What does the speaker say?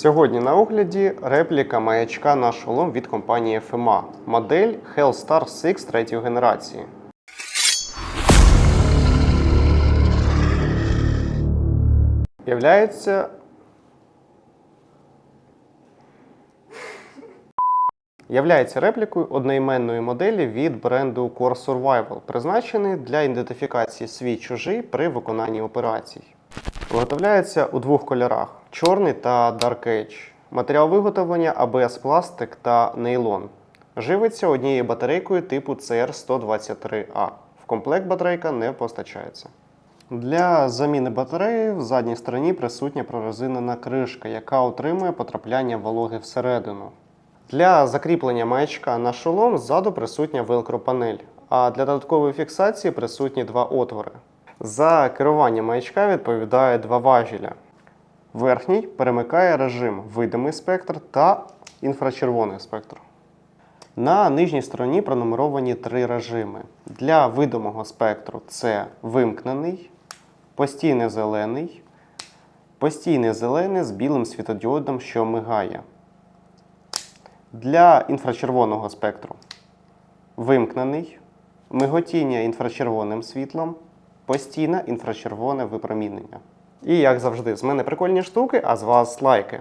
Сьогодні на огляді репліка маячка на шолом від компанії FMA. Модель Hellstar 6 третьої генерації. Являється Являється реплікою одноіменної моделі від бренду Core Survival, призначений для ідентифікації свій чужий при виконанні операцій. Виготовляється у двох кольорах: чорний та Dark Age. Матеріал виготовлення ABS пластик та нейлон. Живиться однією батарейкою типу CR123A. В комплект батарейка не постачається. Для заміни батареї в задній стороні присутня прорезинена кришка, яка утримує потрапляння вологи всередину. Для закріплення маячка на шолом ззаду присутня велкро-панель, а для додаткової фіксації присутні два отвори. За керування маячка відповідає два важеля. Верхній перемикає режим видимий спектр та інфрачервоний спектр. На нижній стороні пронумеровані три режими. Для видимого спектру це вимкнений, постійний зелений, постійний зелений з білим світодіодом, що мигає. Для інфрачервоного спектру вимкнений, миготіння інфрачервоним світлом, постійне інфрачервоне випромінення. І як завжди, з мене прикольні штуки, а з вас лайки.